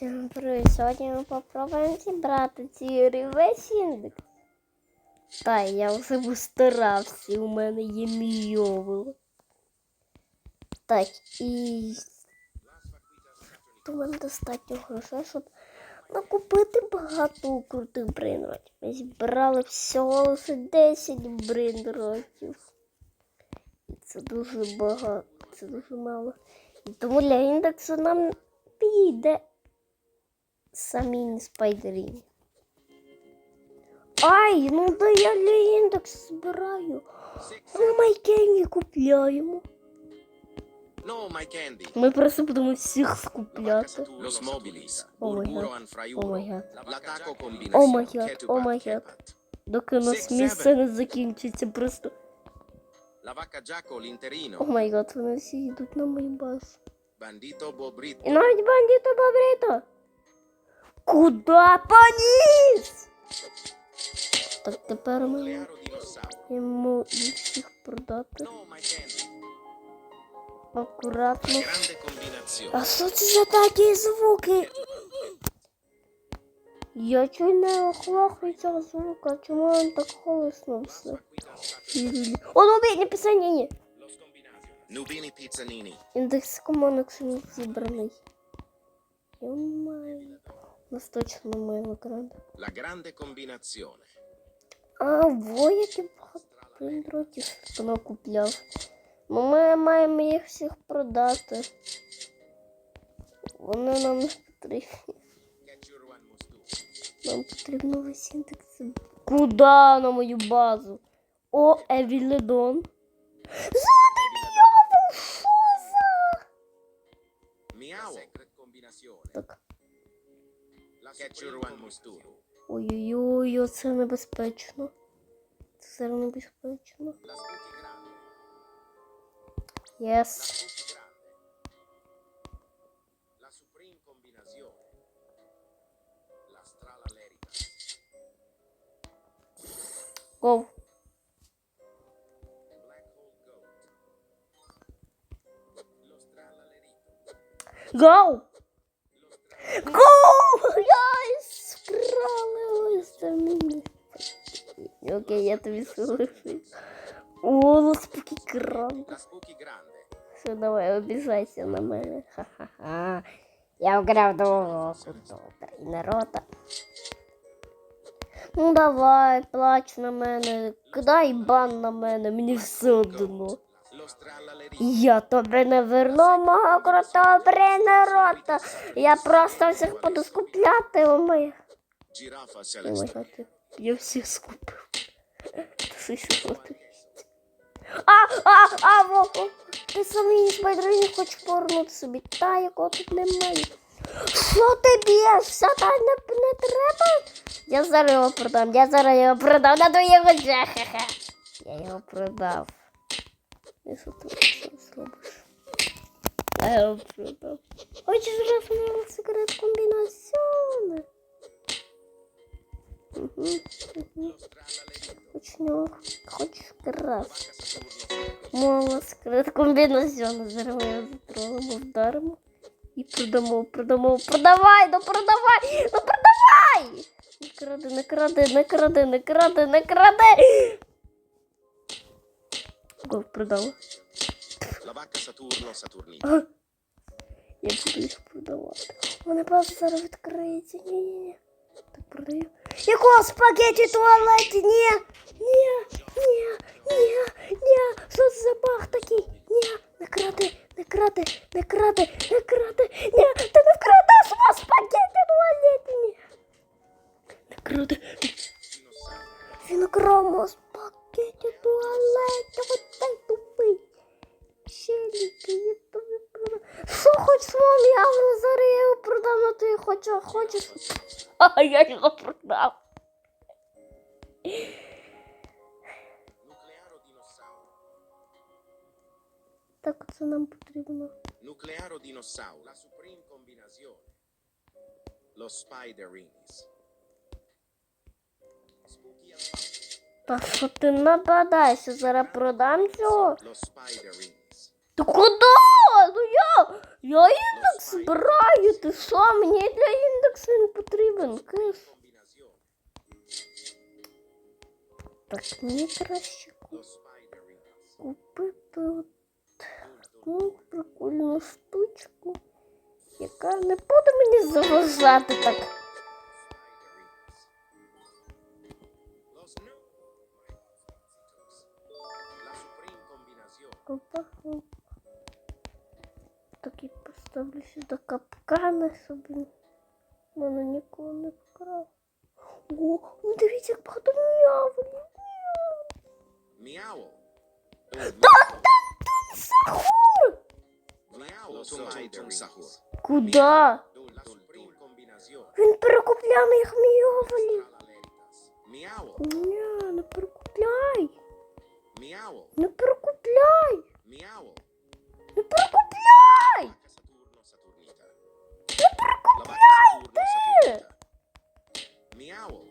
Всім привіт! Сьогодні ми попробуємо зібрати цей весь індекс. Та я вже постарався, у мене є мільйони. Так, і у мене достатньо грошей, щоб накупити багато крутих брейнротів. Ми зібрали всього лише 10 брейнротів. І це дуже багато, це дуже мало. І тому для індексу нам піде самі спайдеріні. Ай, ну да я для індекс збираю. На майкені купляємо. No, my candy. Ми просто будемо всіх скупляти. Los mobilis. Oh my Burburo God. anfraiuro. Oh my God. L'attacco Oh combinazione. my God. Ketupat, Oh my God. kepat. Доки у нас Six, місце seven. не закінчиться, просто. La vacca giacco, О l'interino. май гад, вони всі йдуть на мою базу. Bandito bobrito. І навіть бандито бобрито. Куда поніс? Так тепер ми йому їх продати. Акуратно. А що це за такі звуки? Я чуть не охлахую цього звука, чому він так голосно все? О, ну бій, написання ні. Los combinazione. Nubini. Індекс комонок зібраний. Йомай. Нас точно немає екрану. La grande combinazione. А, во, які багато брендротів хто купляв. Ну, ми маємо їх всіх продати. Вони нам не потрібні. Нам потрібно весь індекс. Куда на мою базу? О, Евіледон. Золотий мільйон! Що за? Miau. Так. Ой-ой-ой, це небезпечно. Це небезпечно. La spooky grande. Єс. Окей, я тобі слухаю. О, spooky grande. Все, давай, обіжайся на мене. Ха-ха-ха. Я вкрав довго добре. І народа. Ну давай, плач на мене. Кидай бан на мене, мені все одно. Я тобі не верну мого крутого брейнерота. Я просто всіх буду скупляти у моїх. Giraffa Ой, celeste. гати. Я всіх скупив. Ти що платиш? А, а, а, во, во. Ти самий спайдерин хочеш повернути собі. Та, якого тут немає. Що ти б'єшся? Та не, не треба. Я зараз його продам, я зараз його продам на твоїх очах. Ха-ха. Я його продав. І що ти це зробиш? Я його продав. Хочеш розмовляти секрет комбінаціони? Угу, угу. Почнемо. Хочеш крас. Мова. Зараз ми його затролимо, вдаримо. І продамо, продамо, продавай, ну продавай, ну продавай! Не кради, не кради, не кради, не кради, не кради! Го, продала. Я буду їх продавати. Вони просто зараз відкриються. Ні-ні-ні. Так продаю. Якого спагеті в туалеті? Ні! Ні! Ні! Ні! Ні! Що це за баг такий? Ні! Не кради! Не кради! Не кради! Не кради! Ні! Ти не вкрадеш мого спагеті в туалеті! Ні! Не кради! Dinosauro. Він украв мого спагеті в туалеті! Ось цей тупий! Челіки, я тобі продам. Що хоч мам, я вже зараз я його продам, а ти хочеш, хочеш? А я його продав. Nuclearo dinosauro. Так це нам потрібно. Nuclearo dinosauro. La supreme combinazione. Lo Spiderinis. Та що ти нападаєшся, зараз продам цього? Lo Spiderinis. Ти куди? Ну я? Я індекс збираю, ти що? Мені для індексу не потрібен. Combinazione. Так, мені краще купити таку прикольну штучку, яка не буде мені заважати так. Опа, опа. Так і поставлю сюди капкани, щоб він мене нікого не вкрав. О, ну дивіться, як багато м'явлів. Miau. Сахур! Miau. Lo Spider Rings. Куда? La Supreme Combinazione. Він перекупляє моїх м'явлів. Tralaletas. Miau. Ні, не перекупляй. Miau. Не перекупляй. Miau. Не перекупляй. La vacca Saturno Saturnita. Miau.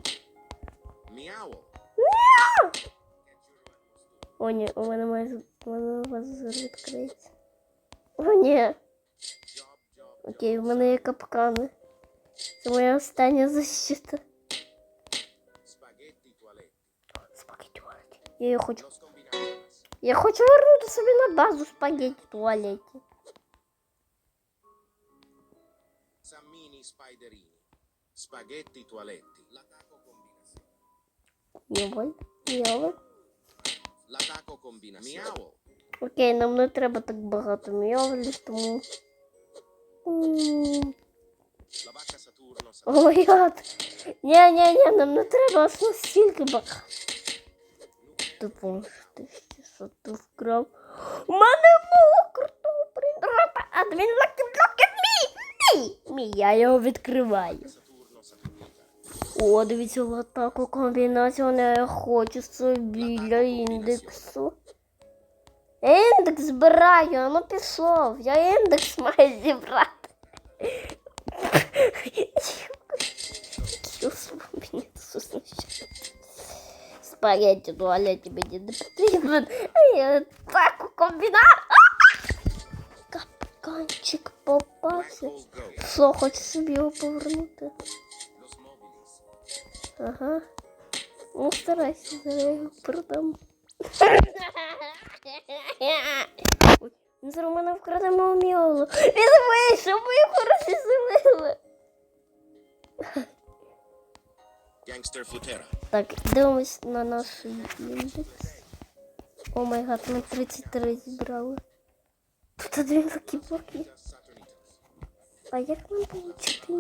Miau. О, ні, у мене майже у мене у вас зараз відкриється. О, ні. Job, job, Окей, у мене є капкани. Це моя остання защита. spaghetti toaletti. Спагетті туалеті. Я її хочу. Los combinaciones. Я хочу вернути собі на базу спагетті туалеті. Spaghetti toaletti. L'attacco combinazione. Йоволь, йоволь. L'attacco combinazione. Miau. Окей, нам не треба так багато м'явлів, тому. М, La vacca Saturno О Saturnita. май гад. Ні, ні, ні, нам не треба аж настільки багато. Ти помниш, ти ще що ти вкрав? У мене мого крутого принтера, а він лакі блоки мій! Мій! Мій, я його відкриваю. Saturno Saturnita. О, дивіться, от таку комбінацію я хочу собі для індексу. Індекс збираю, а ну пішов. Я індекс маю зібрати. Спагетті туалеті мені не потрібен. Я таку комбінацію. Капканчик Black попався. hole go. Що, хочеш собі його повернути? Ага. Ну, старайся, зараз я його продам. Зараз у мене вкраде міолу. Він вийшов, ми його розвеселили. Gangster Futera. Так, дивимось на наш індекс. О май гад, ми 33 зібрали. Тут один такий блоки. А як нам получити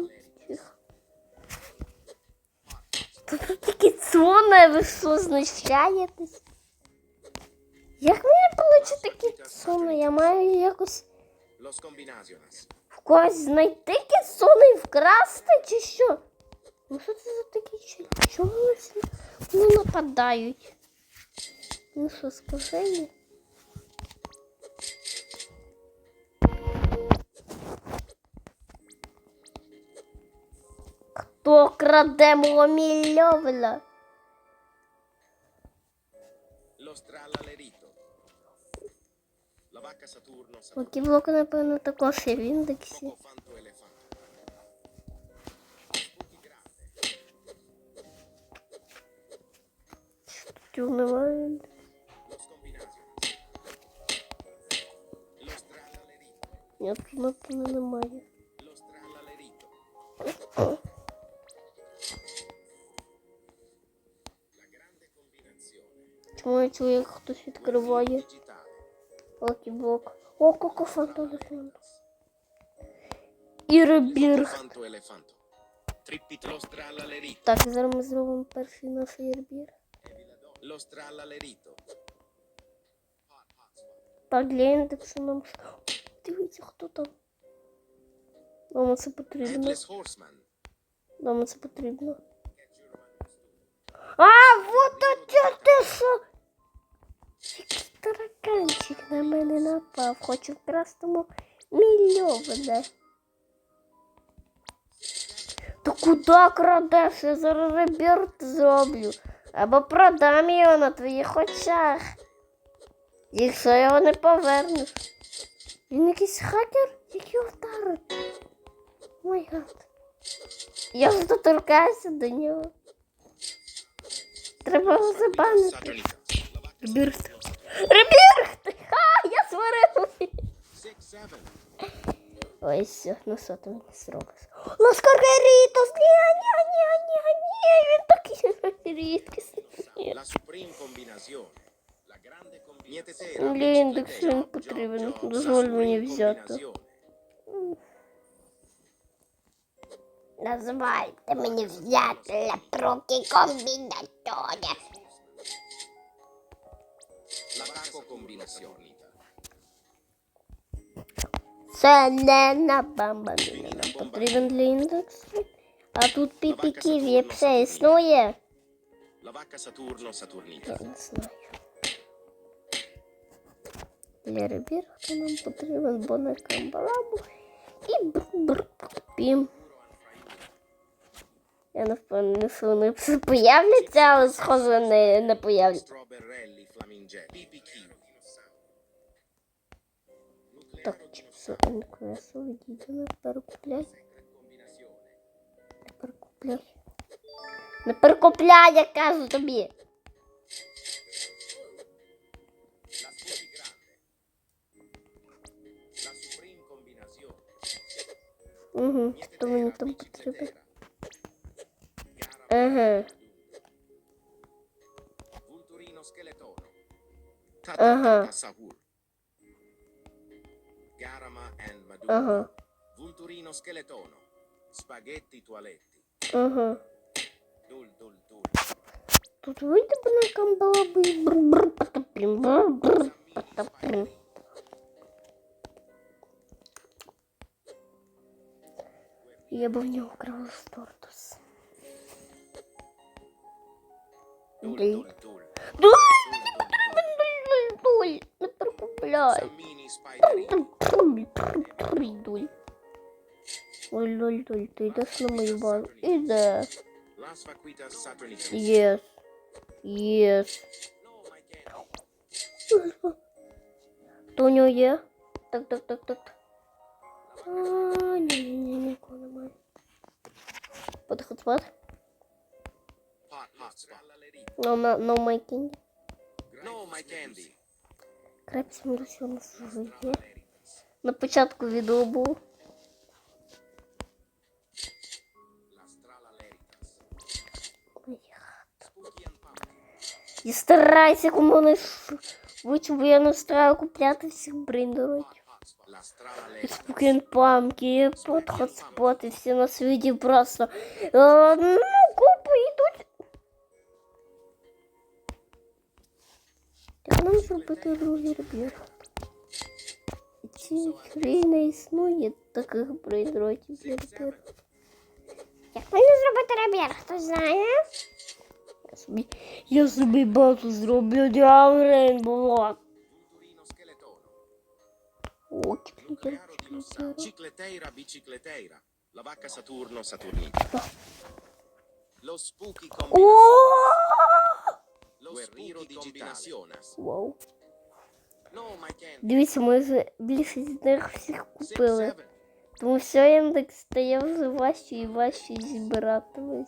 їх? Тут такі цоне, ви що, знущаєтесь? Як мені такі цони? Я маю якось в когось знайти кіцуни і вкрасти чи що? Ну що це за такі? Чому вони нападають? Ну що, скажи? Хто краде мого мільйовля? Los Tralalerito. La vacca Saturno Saturnita. Локіблок, напевно, також є в індексі. Coco Fanto Elefante. Spooky Grande. Чого немає? Los combinaciones. Los Tralalerito. Ні, тут, напевно, немає. чую, як хтось відкриває? Digitale. Локіблок. О, коко телефон. І ребір. Fanto Elefanto. Trippit Los Tralalerito. Так, зараз ми зробимо перший наш ірбір. Los Tralalerito. Hot, hot spot. Так, для індексу нам. Дивіться, хто там. Нам це потрібно. Headless Horseman. Нам це потрібно. Get your runners to. А, вот оце ти що? Який тараканчик на мене напав. Хочу вкрасти му мільйони. Та куди крадеш? Я зараз реберт зроблю. Або продам його на твоїх очах. Якщо його не повернеш. Він якийсь хакер? Які удари? Май гад. Я ж доторкаюся до нього. Треба його забанити. Saturnita. Ребірт. Ребірт! Ха, я сварив. Six, seven. Ой, все, ну що ти мені зробиш? Ласкарерітос! Ні, ні, ні, ні, ні, він такий рідкісний. Ні. La supreme combinazione. La grande combinazione. Niente sera. Для індексу він потрібен. Дозволь мені взяти. Дозвольте мені взяти лапруки комбінатори. L'attacco combinazione. Це не на бамбаміна нам потрібен для індексу. А тут піпіків є все існує. La vacca Saturno Saturnita. Я не знаю. Для ребірта нам потрібен бонер камбалабу і бр пім. Я не впевнена, що вони появляться, але схоже не, не появляться. Так, чіпси НКС відійде, не перекупляй. Не перекупляй. Не перекупляй, я кажу тобі. Угу, що мені там потрібно? Bicicletera. Ага. Vulturino Scheletono. Ага. Tata Sahur. Garama and Maduro. Ага. Vulturino Scheletono. Spaghetti Toaletti. Ага. Dul dul dul. Тут вийде бонер камбалабу і бр-бр потопім. Бр-бр потопім. Я би в нього крав тортус. дуль, не перекупляй. Sammini Spiderini. Придуль. Ой, лоль, лоль, ти йдеш на мою базу. Іде. Las Vaquitas Saturnitas. Єс. Єс. No, my candy. Хто у нього є? Так, так, так, так. А, ні, ні, ні, нікого немає. Подход, спад. Hot hot spot. No, no, no, my candy. No, my candy. Крепс Мірусі у нас вже є. На початку відео був. La Strala Leritas. Ой, Spooky and Pumpkin. І старайся, кому не швидше, бо я настраю купляти всіх брендерів. Hot spot. La Strala І Leritas. спокійно памки, под хотспоти, всі на світі просто. Е, ну, купи Як нам зробити другий ребір? Ці грі не існує таких брейдротів для ребір. Як мені зробити ребір, хтось знає? Я собі, я собі базу зроблю для Рейнбола. Vulturino Scheletone. О, кіплітер, Nuclearo кіплітер. Dinosauro. Cicleteira Bicicleteira. La vacca Saturno Saturnita. Lo Spooky Combinazione. О! Lo Guerriero di Combinaciones. Вау. No. Дивіться, ми вже більшість з них всіх купили. Тому все індекс стає вже важче і важче зібратимось.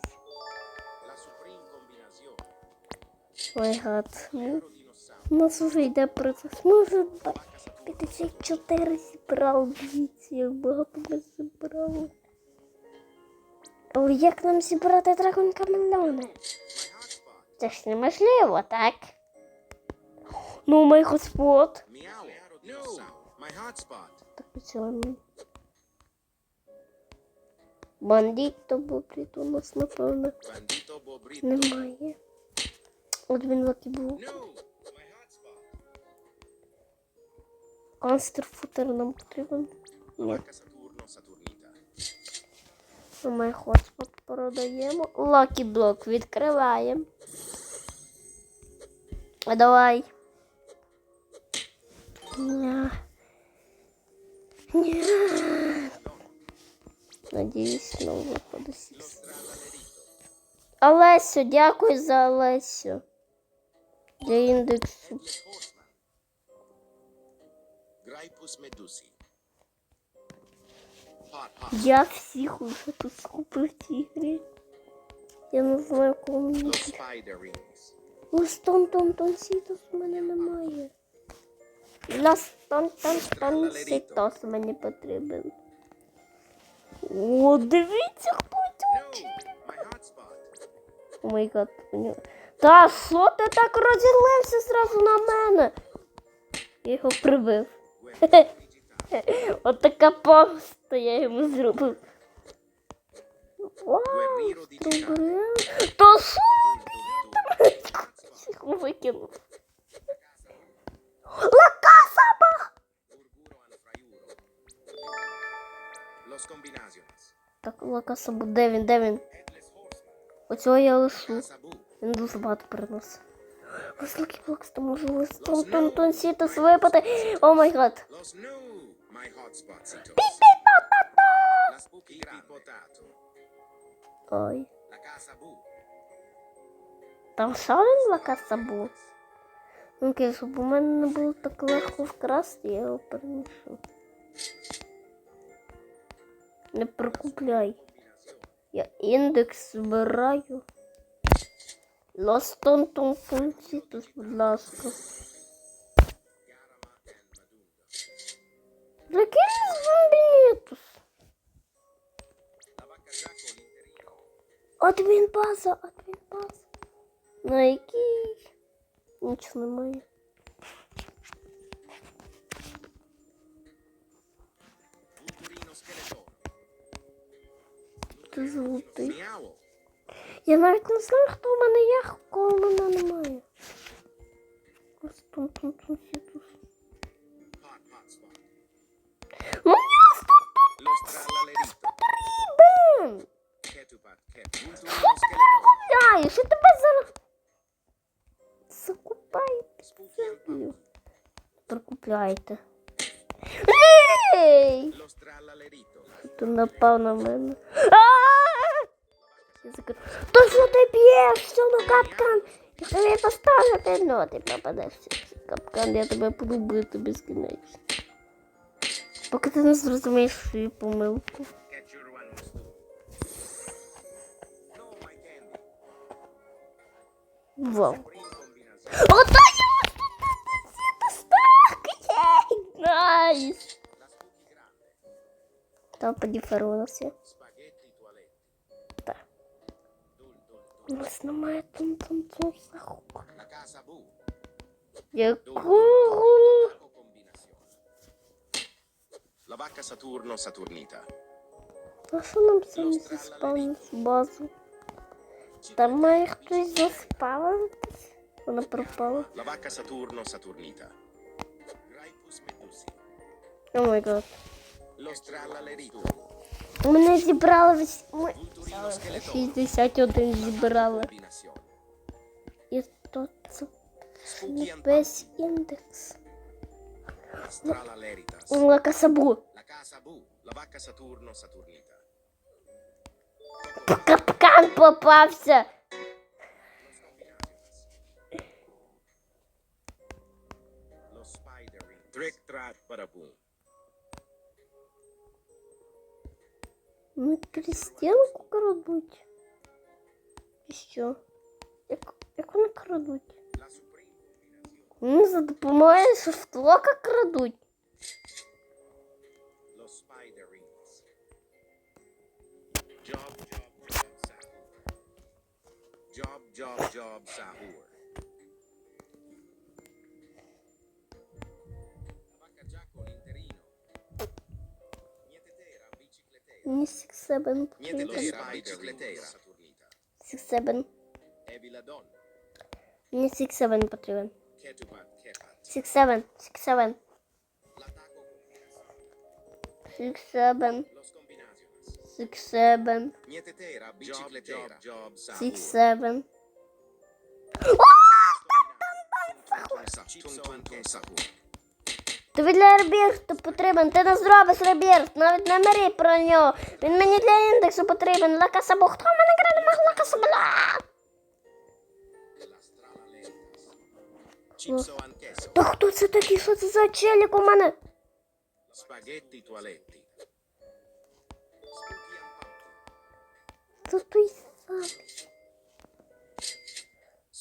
Ой, гад. Ну, у нас вже йде процес. Ми вже 54 зібрали. Дивіться, як багато ми зібрали. Але як нам зібрати драгон камельони? Це ж неможливо, так? Ну, мій хотспот. Так, поцілуємо. Бандіто бобріт у нас, напевно, немає. От він лакібук. Констрфутер нам потрібен. Ні. Ми хотспот продаємо. Лакі блок відкриваємо. А давай. Ня. Ня. Надіюсь, знову виходить. Олесю, дякую за Олесю. Для індексу. Horseman. Graipus Medusi. Hot, hot. Я всіх уже тут скупив в цій грі. Я не знаю, кого мені. Ось тон тон сітос в мене немає. Лас тон тон сітос мені потрібен. О, дивіться, хто. О май гад. Та що ти так розірлився зразу на мене? Я його прибив. От така помста я йому зробив. Вау, digitale. Та що Dun, миску викинув. Лака сама! Так, лакасабу, де він, де він? Я лишу. Він дуже багато приносить. Високий блок, то може листом тон тон сітус випаде. О май гад. Піпі-па-та-та! La casa bu. Там ще один лакасабу. Окей, щоб у мене не було так легко вкрасти, я його переношу. Не прикупляй. Я індекс збираю. Лостон тон пульсітус, будь ласка. Garama and Madunda. Закинь зомбінітус. La vacca giacca l'interino. Адмінбаза, адмінбаза. На якій? Нічого немає. Vulturino scheletone. Ти золотий. Miao. Я навіть не знаю, хто в мене є, кого в мене немає. Ось тут, тут, тут, тут, тут. Hot hotspot. Ну, ось тут, тут Lo strallallerito. потрібен. Ketupat ket. Vulturino scheletone. Я, що тебе зараз закупають Spooky and землю. pump. Прикупляйте. Ей! Lo strallallerito. Ти напав на мене. А! Я закрив. То що ти б'єш? Все на капкан. Я тобі поставити, ну ти попадеш в цей капкан, я тебе буду бити безкінечно. Поки ти не зрозумієш свою помилку. Get your one must do. No, my candy. Вау. Supreme combinazione. Ото я тут так! Єй! Найс! La spooky grande. Там подіферувався. Spaghetti toaletti. Так. Dul dul У нас немає там там там захук. La casa bu. Якого? Taco combinazione. La vacca Saturno Saturnita. А що нам це не заспавнить базу? Там має хтось заспавнитись? Вона пропала. La vacca Saturno Saturnita. Graipus medusi. О май гад. Lo strallallerito. Мене зібрали всь... Ми... Vulturino scheletone. 61 зібрали. Combinazione. І то це Spooky and весь індекс. La strallaleritas. Лакасабу. La casa bu. La vacca Saturno Saturnita. Капкан попався. Track badaboom. Ми крістянку крадуть. І що? Як, як вони крадуть? Вони за допомогою шифтлока крадуть. Lo spider rings. Job, job, job, sahur. Job, job, job, sahur. bicicletera. Мені 6-7 Niente потрібен. tera, bicicletera. Saturnita. 6-7. Eviladon. Мені 6-7 потрібен. Ketupat, kepat. 6-7. 6-7. L'attacco combinazione. Тобі для ребірту потрібен. Ти не зробиш ребірт. Навіть не мрій про нього. Він мені для індексу потрібен. Лакасабу. Хто мене краде. Chipso ancheso. Та хто це такий? Що це за челік у мене? Spaghetti toaletti. Хто той самий?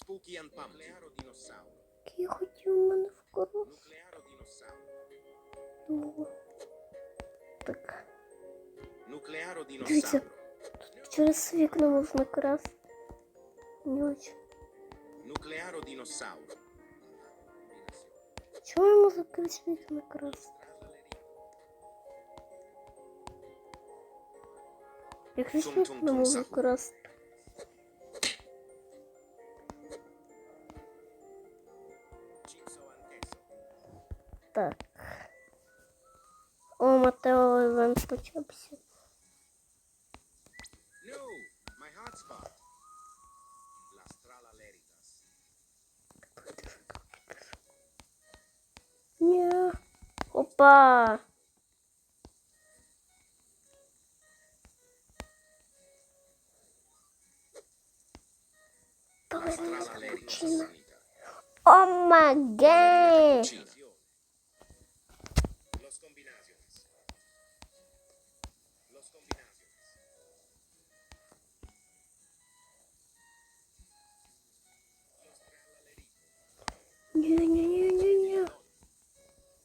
Nuclearo dinosauro. Який хотів мене? Nuclearo dinosauro. Так. Дивіться, тут через вікно можна красти. Не очень. Нуклеародиносавр. Чего ему закрыть вікна красти? Якщо вікна можна красти. Так. Матео івент почався. Ні. Опа. Повернись капучино. О май гад! Не не не не не,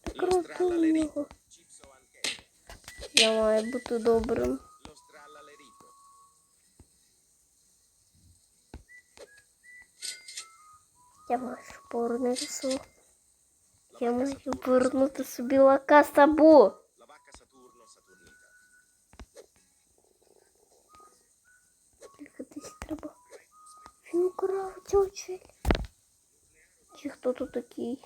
Так розумного. Я маю бути добрим. Я маю повернути собі. Я маю повернути собі лака з табу. Тільки десь треба. Чи хто тут такий?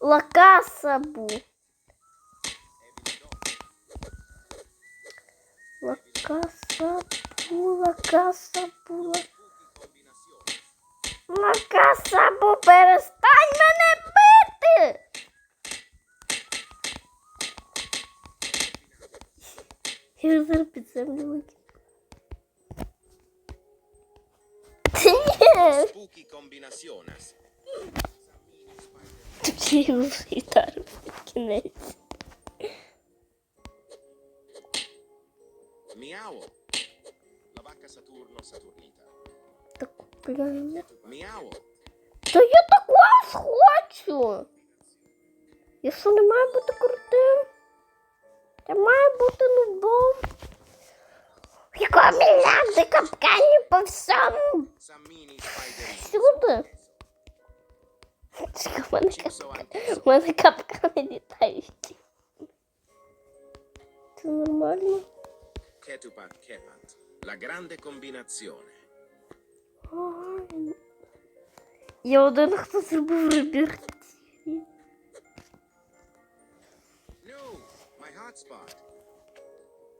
Лакасабу. Лакасабу, лакасабу, лакасабу, перестань меня бить! Yazıları bitsem de bakayım. Spooky combinaciones. o tarif etkin neyse. Miau. La vaca Saturno Saturnita. Miau. Да я quase хочу! Я что, не могу быть крутым? Я маю бути нубом. Якого мільярди капканів по всьому Sammini Spider. всюди. Чекай, в мене, Chipso кап... anch'esso. в мене капкани літають. Це нормально? Ketupat Kepat. La grande combinazione. Ага. Я один, хто зробив ребірці.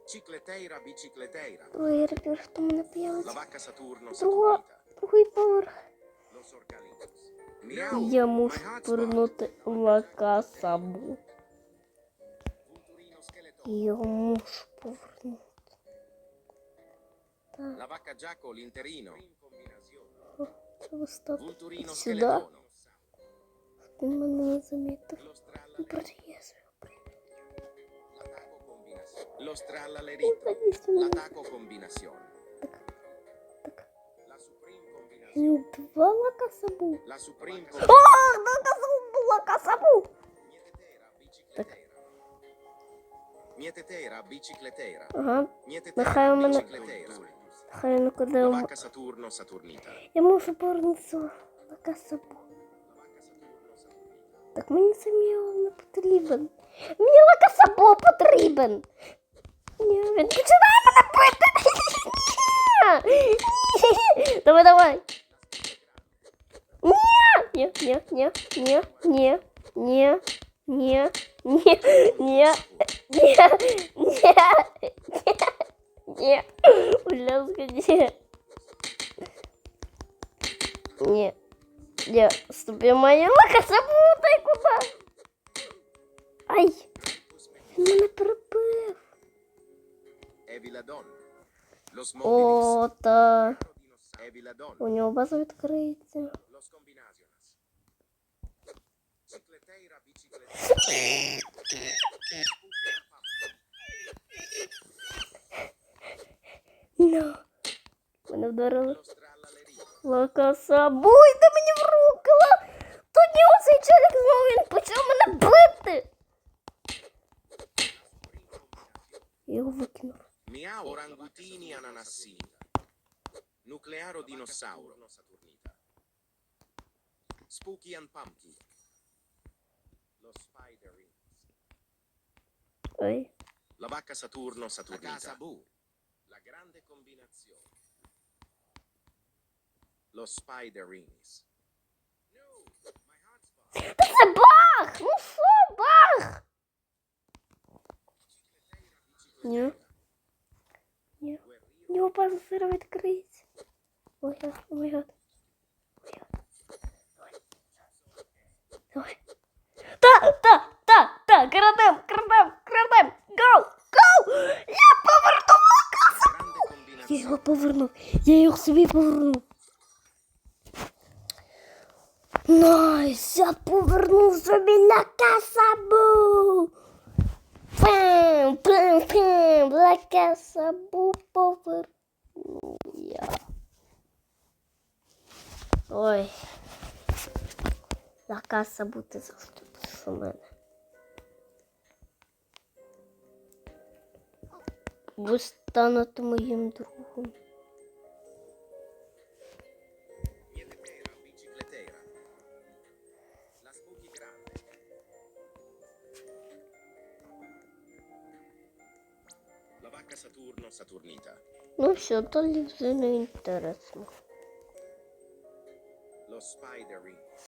Cicleteira bicicleteira. Вирвів, хто мене появиться. Друга, другий поверх. Я мушу повернути лака сабу. Я мушу повернути. Так. La vacca Giaco, l'interino. Сюда. Ты меня ну, заметил. Прорезал. Lo stralla all'erito. L'attacco combinazione. La Supreme combinazione. Два лакасабу. La Supreme. О, лакасабу, лакасабу. Так. Мєтетера, бічіклетера. Ага. Нехай у мене... Нехай ну куди... Сатурно, Сатурніта. Я можу повернутися лакасабу. Так мені це міло не потрібен. Мені лакасабо потрібен. Ні, він починає мене бити. Ні. Давай, давай. Ні, ні, ні, ні, ні, ні, ні, ні, ні, ні, ні, ні, будь ласка, ні. Ні. Я з тобою маю лака забутай куди. Ай, він мене прибив. Ота. У него база открыта. Но. Мене вдарили. Лакаса. Буйте мені в руку! Тут не он, челик человек він Почему мене бити! Его выкинул. Miao orangutini ananassini. Nuclearo dinossauro. Spooky and Pumpkin. Lo Spider Oi? La vacca Saturno Saturnita. La. La grande combinazione. Lo Spider Rings. No, my hotspot. That's a bug! What's fu bug? Yeah. Ні. У нього база зараз відкриється. Ой, гад, ой, гад. Ой, гад. Давай. Давай. Та, та, та, та, крадем, крадем, крадем. Гоу, гоу! Я повернув лакаса! Grande Я його combinazione. повернув. Я його собі повернув. Найс, я повернув собі на касабу. На касабу повернув я. Ой. На касабу ти завжди будеш у мене. Ви станете моїм другом. Saturno saturnita. Ну все, далі вже не інтересно. Lo spider ring.